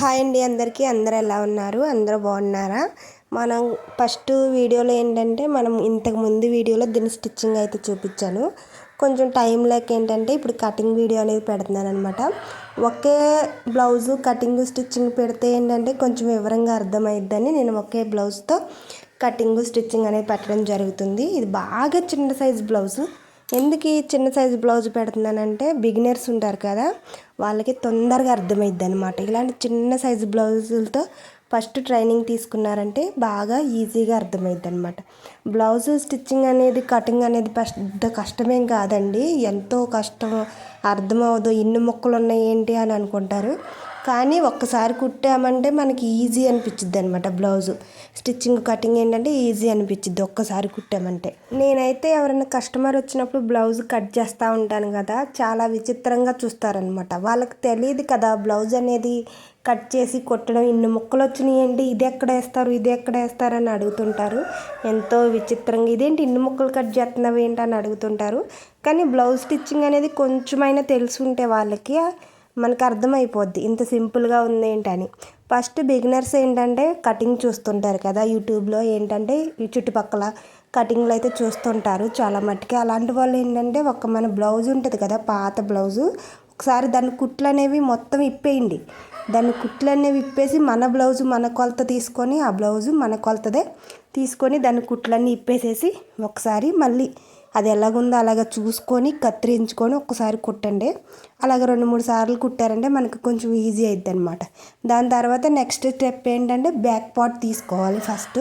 Hi అండి అందరికీ. అందరు ఎలా ఉన్నారు? అందరూ బాగున్నారా? మనం ఫస్ట్ వీడియోలో ఏంటంటే మనం ఇంతకు ముందు వీడియోలో దీని స్టిచ్చింగ్ అయితే చూపించాను. కొంచెం టైం లేక ఏంటంటే ఇప్పుడు కటింగ్ వీడియో అనేది పెడుతున్నాను అనమాట ఒకే బ్లౌజు కటింగ్ స్టిచ్చింగ్ పెడితే ఏంటంటే కొంచెం వివరంగా అర్థమైద్దని నేను ఒకే బ్లౌజ్తో కటింగ్ స్టిచ్చింగ్ అనేది పెట్టడం జరుగుతుంది. ఇది బాగా చిన్న సైజ్ బ్లౌజు. ఎందుకు ఈ చిన్న సైజు బ్లౌజ్ పెడుతున్నానంటే బిగినర్స్ ఉంటారు కదా వాళ్ళకి తొందరగా అర్థమైద్ది అనమాట ఇలాంటి చిన్న సైజు బ్లౌజులతో ఫస్ట్ ట్రైనింగ్ తీసుకున్నారంటే బాగా ఈజీగా అర్థమైద్ది అనమాట బ్లౌజ్ స్టిచ్చింగ్ అనేది కటింగ్ అనేది పెద్ద కష్టమేం కాదండి. ఎంతో కష్టం అర్థమవదు ఇన్ని మొక్కలు ఉన్నాయి ఏంటి అని అనుకుంటారు. కానీ ఒక్కసారి కుట్టామంటే మనకి ఈజీ అనిపించిద్ది అనమాట బ్లౌజు. స్టిచ్చింగ్ కటింగ్ ఏంటంటే ఈజీ అనిపించిద్ది ఒక్కసారి కుట్టామంటే. నేనైతే ఎవరైనా కస్టమర్ వచ్చినప్పుడు బ్లౌజ్ కట్ చేస్తూ ఉంటాను కదా చాలా విచిత్రంగా చూస్తారనమాట వాళ్ళకి తెలియదు కదా బ్లౌజ్ అనేది కట్ చేసి కొట్టడం ఇన్ని ముక్కలు వచ్చినాయి ఇది ఎక్కడ వేస్తారు ఇది ఎక్కడ వేస్తారు అని అడుగుతుంటారు. ఎంతో విచిత్రంగా ఇదేంటి ఇన్ని ముక్కలు కట్ చేస్తున్నావు ఏంటి అని అడుగుతుంటారు. కానీ బ్లౌజ్ స్టిచ్చింగ్ అనేది కొంచెమైనా తెలుసుంటే వాళ్ళకి మనకు అర్థమైపోద్ది ఇంత సింపుల్గా ఉంది ఏంటని ఫస్ట్ బిగినర్స్ ఏంటంటే కటింగ్ చూస్తుంటారు కదా యూట్యూబ్లో. ఏంటంటే ఈ చుట్టుపక్కల కటింగ్లు అయితే చూస్తుంటారు చాలా మట్టుకి. అలాంటి వాళ్ళు ఏంటంటే ఒక మన బ్లౌజ్ ఉంటుంది కదా పాత బ్లౌజు. ఒకసారి దాని కుట్లు అనేవి మొత్తం ఇప్పేయండి. దాని కుట్లు అనేవి ఇప్పేసి మన బ్లౌజు మన కొలత తీసుకొని ఆ బ్లౌజు మన కొలతదే తీసుకొని దాని కుట్లన్నీ ఇప్పేసేసి ఒకసారి మళ్ళీ అది ఎలాగుందో అలాగ చూసుకొని కత్తిరించుకొని ఒక్కసారి కుట్టండి. అలాగ రెండు మూడు సార్లు కుట్టారంటే మనకు కొంచెం ఈజీ అయిద్ది అనమాట దాని తర్వాత నెక్స్ట్ స్టెప్ ఏంటంటే బ్యాక్ పార్ట్ తీసుకోవాలి ఫస్ట్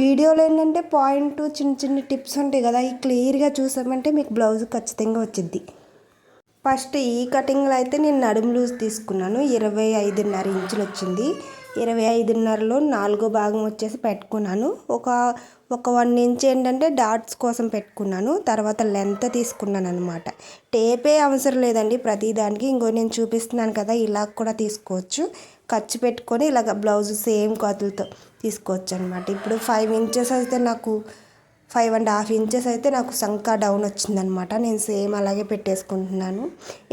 వీడియోలో ఏంటంటే పాయింట్ చిన్న చిన్న టిప్స్ ఉంటాయి కదా ఈ క్లియర్గా చూసామంటే మీకు బ్లౌజ్ ఖచ్చితంగా వచ్చింది ఫస్ట్ ఈ కటింగ్లో అయితే నేను నడుము లూజ్ తీసుకున్నాను. ఇరవై ఐదున్నర ఇంచులు వచ్చింది ఇరవై ఐదున్నరలో నాలుగో భాగం వచ్చేసి పెట్టుకున్నాను. ఒక ఒక వన్ ఇంచ్ ఏంటంటే డాట్స్ కోసం పెట్టుకున్నాను. తర్వాత లెంత్ తీసుకున్నాను అనమాట టేపే అవసరం లేదండి. ప్రతి దానికి ఇంకో నేను చూపిస్తున్నాను కదా ఇలా కూడా తీసుకోవచ్చు. ఖర్చు పెట్టుకొని ఇలాగ బ్లౌజ్ సేమ్ కొలతలతో తీసుకోవచ్చు అనమాట ఇప్పుడు ఫైవ్ ఇంచెస్ అయితే నాకు ఫైవ్ అండ్ హాఫ్ ఇంచెస్ అయితే నాకు సంకా డౌన్ వచ్చిందనమాట. నేను సేమ్ అలాగే పెట్టేసుకుంటున్నాను.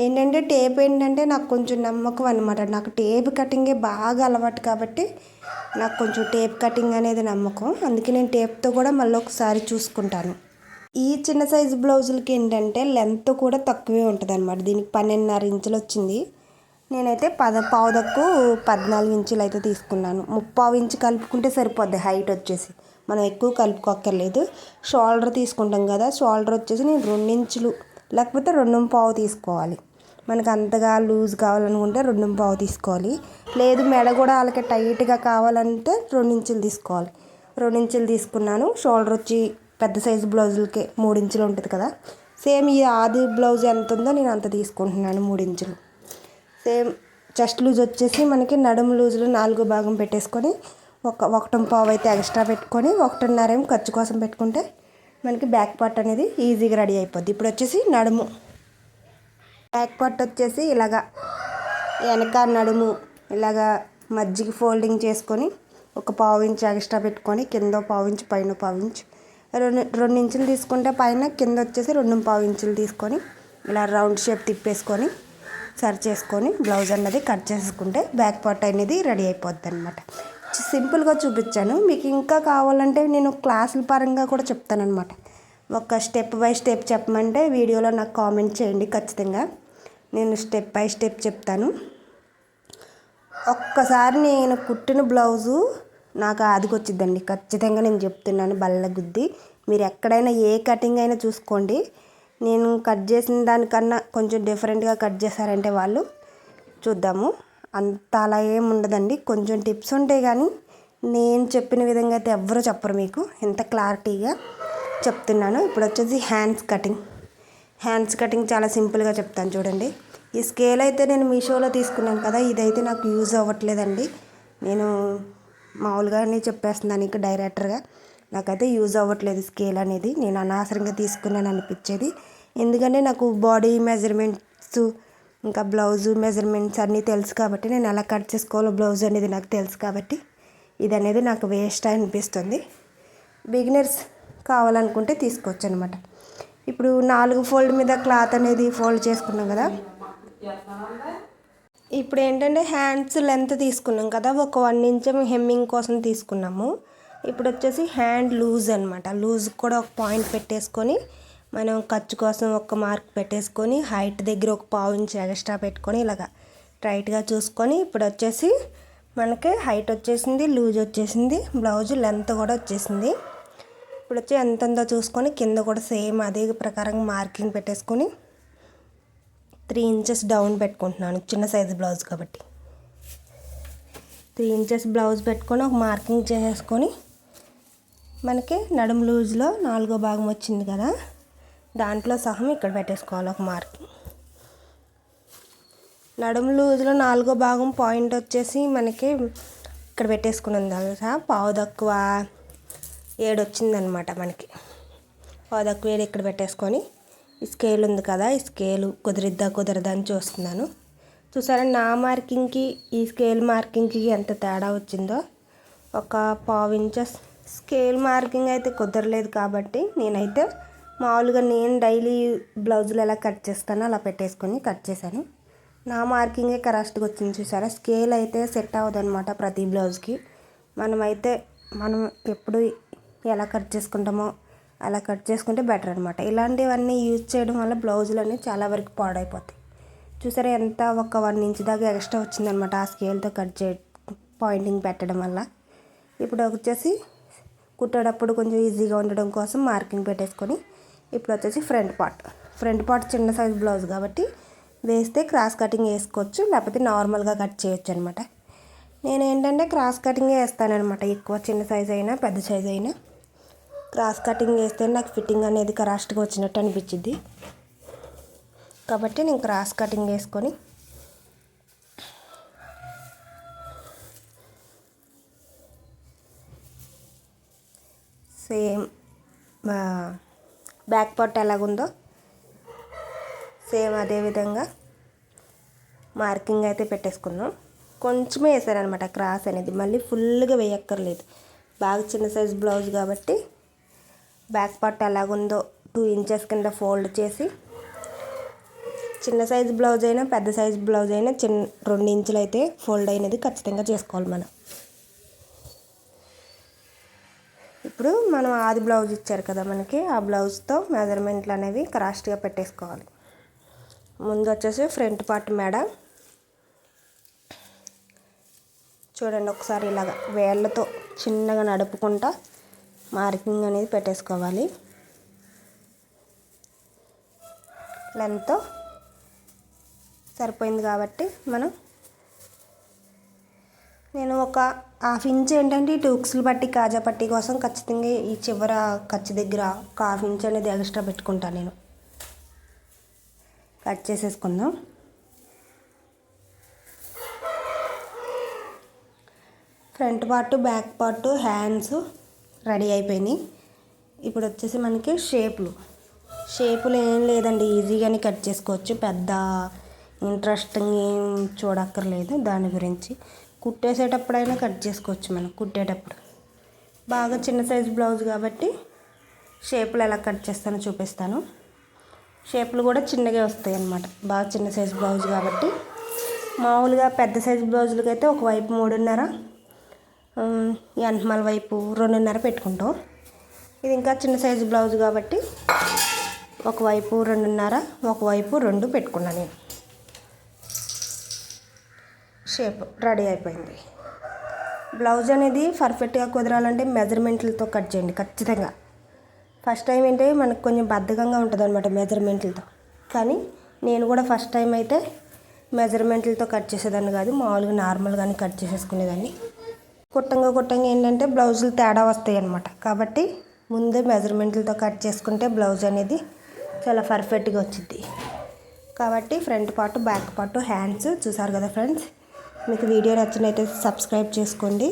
ఏంటంటే టేప్ ఏంటంటే నాకు కొంచెం నమ్మకం అనమాట నాకు టేప్ కటింగే బాగా అలవాటు కాబట్టి నాకు కొంచెం టేప్ కటింగ్ అనేది నమ్మకం. అందుకే నేను టేప్తో కూడా మళ్ళీ ఒకసారి చూసుకుంటాను. ఈ చిన్న సైజు బ్లౌజులకి ఏంటంటే లెంత్ కూడా తక్కువే ఉంటుంది అనమాట దీనికి పన్నెండున్నర ఇంచులు వచ్చింది. నేనైతే పద పావుదక్కు పద్నాలుగు ఇంచులు అయితే తీసుకున్నాను. ముప్పావు ఇంచు కలుపుకుంటే సరిపోద్ది హైట్ వచ్చేసి. మనం ఎక్కువ కలుపుకోక్కర్లేదు. షోల్డర్ తీసుకుంటాం కదా షోల్డర్ వచ్చేసి నేను రెండించులు లేకపోతే రెండు పావు తీసుకోవాలి. మనకు అంతగా లూజ్ కావాలనుకుంటే రెండు పావు తీసుకోవాలి. లేదు మెడ కూడా వాళ్ళకి టైట్గా కావాలంటే రెండించులు తీసుకోవాలి. రెండించులు తీసుకున్నాను. షోల్డర్ వచ్చి పెద్ద సైజు బ్లౌజులకి మూడించులు ఉంటుంది కదా. సేమ్ ఈ ఆది బ్లౌజ్ ఎంత ఉందో నేను అంత తీసుకుంటున్నాను మూడించులు. సేమ్ చెస్ట్ లూజ్ వచ్చేసి మనకి నడుము లూజులు నాలుగో భాగం పెట్టేసుకొని ఒక ఒకటం పావు అయితే ఎక్స్ట్రా పెట్టుకొని ఒకటిన్నర ఏమో ఖర్చు కోసం పెట్టుకుంటే మనకి బ్యాక్ పార్ట్ అనేది ఈజీగా రెడీ అయిపోద్ది. ఇప్పుడు వచ్చేసి నడుము. బ్యాక్ పార్ట్ వచ్చేసి ఇలాగా వెనక నడుము ఇలాగా మజ్జిగ ఫోల్డింగ్ చేసుకొని ఒక పావు ఇంచ్ ఎక్స్ట్రా పెట్టుకొని కింద పావు ఇంచ్ పైన పావు ఇంచ్ రెండు రెండు ఇంచులు తీసుకుంటే పైన కింద వచ్చేసి రెండు పావు ఇంచులు తీసుకొని ఇలా రౌండ్ షేప్ తిప్పేసుకొని సరి చేసుకొని బ్లౌజ్ అన్నది కట్ చేసుకుంటే బ్యాక్ పార్ట్ అనేది రెడీ అయిపోద్ది అనమాట సింపుల్గా చూపించాను. మీకు ఇంకా కావాలంటే నేను క్లాసుల పరంగా కూడా చెప్తానమాట ఒక స్టెప్ బై స్టెప్ చెప్పమంటే వీడియోలో నాకు కామెంట్ చేయండి ఖచ్చితంగా. నేను స్టెప్ బై స్టెప్ చెప్తాను. ఒక్కసారి నేను కుట్టిన బ్లౌజు నాకు ఆదికొచ్చిద్దండి. ఖచ్చితంగా నేను చెప్తున్నాను బల్ల గుద్ది. మీరు ఎక్కడైనా ఏ కటింగ్ అయినా చూసుకోండి. నేను కట్ చేసిన దానికన్నా కొంచెం డిఫరెంట్గా కట్ చేశారంటే వాళ్ళు చూద్దాము. అంత అలా ఏం ఉండదండి కొంచెం టిప్స్ ఉంటాయి కానీ నేను చెప్పిన విధంగా అయితే ఎవ్వరూ చెప్పరు మీకు. ఎంత క్లారిటీగా చెప్తున్నాను. ఇప్పుడు వచ్చేసి హ్యాండ్స్ కటింగ్. హ్యాండ్స్ కటింగ్ చాలా సింపుల్గా చెప్తాను చూడండి. ఈ స్కేల్ అయితే నేను మీషోలో తీసుకున్నాను కదా ఇదైతే నాకు యూజ్ అవ్వట్లేదండి. నేను మామూలుగానే చెప్పేస్తున్నాను ఇంకా డైరెక్టర్గా. నాకైతే యూజ్ అవ్వట్లేదు స్కేల్ అనేది. నేను అనవసరంగా తీసుకున్నాను అనిపించేది. ఎందుకంటే నాకు బాడీ మెజర్మెంట్స్ ఇంకా బ్లౌజు మెజర్మెంట్స్ అన్నీ తెలుసు కాబట్టి నేను ఎలా కట్ చేసుకోవాలో బ్లౌజ్ అనేది నాకు తెలుసు కాబట్టి ఇది అనేది నాకు వేస్ట్ అనిపిస్తుంది. బిగినర్స్ కావాలనుకుంటే తీసుకోవచ్చు అనమాట ఇప్పుడు నాలుగు ఫోల్డ్ మీద క్లాత్ అనేది ఫోల్డ్ చేసుకున్నాం కదా. ఇప్పుడు ఏంటంటే హ్యాండ్స్ లెంత్ తీసుకున్నాం కదా ఒక వన్ ఇంచ్ హెమ్మింగ్ కోసం తీసుకున్నాము. ఇప్పుడు వచ్చేసి హ్యాండ్ లూజ్ అనమాట లూజ్ కూడా ఒక పాయింట్ పెట్టేసుకొని మనం ఖర్చు కోసం ఒక మార్క్ పెట్టేసుకొని హైట్ దగ్గర ఒక పావు ఇంచు ఎక్స్ట్రా పెట్టుకొని ఇలాగా టైట్గా చూసుకొని ఇప్పుడు వచ్చేసి మనకి హైట్ వచ్చేసింది లూజ్ వచ్చేసింది బ్లౌజ్ లెంత్ కూడా వచ్చేసింది. ఇప్పుడు వచ్చి ఎంతంతో చూసుకొని కింద కూడా సేమ్ అదే ప్రకారంగా మార్కింగ్ పెట్టేసుకొని త్రీ ఇంచెస్ డౌన్ పెట్టుకుంటున్నాను చిన్న సైజు బ్లౌజ్ కాబట్టి. త్రీ ఇంచెస్ బ్లౌజ్ పెట్టుకొని ఒక మార్కింగ్ చేసేసుకొని మనకి నడుం లూజ్లో నాలుగో భాగం వచ్చింది కదా దాంట్లో సహం ఇక్కడ పెట్టేసుకోవాలి ఒక మార్కింగ్ నడుము లూజ్లో నాలుగో భాగం పాయింట్ వచ్చేసి మనకి ఇక్కడ పెట్టేసుకున్నాం తెలుసా? పావు తక్కువ ఏడు వచ్చిందనమాట మనకి. పావు తక్కువ ఏడు ఇక్కడ పెట్టేసుకొని ఈ స్కేల్ ఉంది కదా ఈ స్కేలు కుదిరిద్దా కుదరదా అని చూస్తున్నాను. చూసారా నా మార్కింగ్కి ఈ స్కేల్ మార్కింగ్కి ఎంత తేడా వచ్చిందో? ఒక పావు ఇంచెస్ స్కేల్ మార్కింగ్ అయితే కుదరలేదు కాబట్టి నేనైతే మామూలుగా నేను డైలీ బ్లౌజులు ఎలా కట్ చేస్తానో అలా పెట్టేసుకొని కట్ చేశాను. నా మార్కింగే కరెక్ట్గా వచ్చింది చూసారా? స్కేల్ అయితే సెట్ అవ్వదు అనమాట ప్రతి బ్లౌజ్కి. మనమైతే మనం ఎప్పుడు ఎలా కట్ చేసుకుంటామో అలా కట్ చేసుకుంటే బెటర్ అనమాట ఇలాంటివన్నీ యూజ్ చేయడం వల్ల బ్లౌజులు అనేవి చాలా వరకు పాడైపోతాయి. చూసారా ఎంత ఒక వన్ ఇంచ్ దాకా ఎక్స్ట్రా వచ్చిందనమాట ఆ స్కేల్తో కట్ చే పాయింటింగ్ పెట్టడం వల్ల. ఇప్పుడు వచ్చేసి కుట్టేటప్పుడు కొంచెం ఈజీగా ఉండడం కోసం మార్కింగ్ పెట్టేసుకొని ఇప్పుడు వచ్చేసి ఫ్రంట్ పార్ట్. ఫ్రంట్ పార్ట్ చిన్న సైజ్ బ్లౌజ్ కాబట్టి వేస్తే క్రాస్ కటింగ్ వేసుకోవచ్చు లేకపోతే నార్మల్గా కట్ చేయొచ్చు అనమాట నేను ఏంటంటే క్రాస్ కటింగ్ వేస్తానమాట ఎక్కువ చిన్న సైజ్ అయినా పెద్ద సైజ్ అయినా. క్రాస్ కటింగ్ వేస్తే నాకు ఫిట్టింగ్ అనేది కరాస్ట్గా వచ్చినట్టు అనిపించింది కాబట్టి నేను క్రాస్ కటింగ్ వేసుకొని సేమ్ బ్యాక్ పార్ట్ ఎలాగుందో. సేమ్ అదేవిధంగా మార్కింగ్ అయితే పెట్టేసుకున్నాం. కొంచెమే వేసారనమాట క్రాస్ అనేది. మళ్ళీ ఫుల్గా వేయక్కర్లేదు. బాగా చిన్న సైజ్ బ్లౌజ్ కాబట్టి బ్యాక్ పార్ట్ ఎలాగుందో టూ ఇంచెస్ కింద ఫోల్డ్ చేసి చిన్న సైజ్ బ్లౌజ్ అయినా పెద్ద సైజ్ బ్లౌజ్ అయినా చిన్న రెండు ఇంచులు అయితే ఫోల్డ్ అయినది ఖచ్చితంగా చేసుకోవాలి మనం. ఇప్పుడు మనం ఆది బ్లౌజ్ ఇచ్చారు కదా మనకి ఆ బ్లౌజ్తో మెజర్మెంట్లు అనేవి క్రాస్ట్గా పెట్టేసుకోవాలి. ముందు వచ్చేసి ఫ్రంట్ పార్ట్ మేడ. చూడండి ఒకసారి ఇలాగ వేళ్ళతో చిన్నగా నడుపుకుంటా మార్కింగ్ అనేది పెట్టేసుకోవాలి. లెంత్ సరిపోయింది కాబట్టి మనం నేను ఒక హాఫ్ ఇంచ్ ఏంటంటే ఇటు ఉక్సులు పట్టి కాజా పట్టి కోసం ఖచ్చితంగా ఈ చివర ఖర్చు దగ్గర ఒక హాఫ్ ఇంచ్ అనేది ఎక్స్ట్రా పెట్టుకుంటాను నేను. కట్ చేసేసుకుందాం. Front part back part hands ready అయిపోయినాయి. ఇప్పుడు వచ్చేసి మనకి షేపులు. షేపులు ఏం లేదండి ఈజీగానే కట్ చేసుకోవచ్చు. పెద్ద ఇంట్రెస్టింగ్ ఏం చూడక్కర్లేదు దాని గురించి. కుట్టేసేటప్పుడైనా కట్ చేసుకోవచ్చు మనం కుట్టేటప్పుడు. బాగా చిన్న సైజ్ బ్లౌజ్ కాబట్టి షేపులు ఎలా కట్ చేస్తానో చూపిస్తాను. షేపులు కూడా చిన్నగా వస్తాయి అన్నమాట బాగా చిన్న సైజ్ బ్లౌజ్ కాబట్టి. మామూలుగా పెద్ద సైజ్ బ్లౌజులకి అయితే ఒకవైపు మూడున్నర వెనకమాల వైపు రెండున్నర పెట్టుకుంటాం. ఇది ఇంకా చిన్న సైజు బ్లౌజ్ కాబట్టి ఒకవైపు రెండున్నర ఒకవైపు రెండు పెట్టుకున్నాను నేను. షేప్ రెడీ అయిపోయింది. బ్లౌజ్ అనేది పర్ఫెక్ట్గా కుదరాలంటే మెజర్మెంట్లతో కట్ చేయండి ఖచ్చితంగా. ఫస్ట్ టైం ఏంటంటే మనకు కొంచెం బద్ధకంగా ఉంటుంది అనమాట మెజర్మెంట్లతో. కానీ నేను కూడా ఫస్ట్ టైం అయితే మెజర్మెంట్లతో కట్ చేసేదాన్ని కాదు మామూలుగా నార్మల్గానే కట్ చేసేసుకునేదాన్ని. కుట్టంగా కుట్టంగా ఏంటంటే బ్లౌజులు తేడా వస్తాయి అన్నమాట కాబట్టి ముందే మెజర్మెంట్లతో కట్ చేసుకుంటే బ్లౌజ్ అనేది చాలా పర్ఫెక్ట్గా వచ్చింది కాబట్టి front part back part hands చూసారు కదా ఫ్రెండ్స్? మీకు వీడియో నచ్చినైతే సబ్స్క్రైబ్ చేసుకోండి.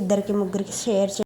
ఇద్దరికి ముగ్గురికి షేర్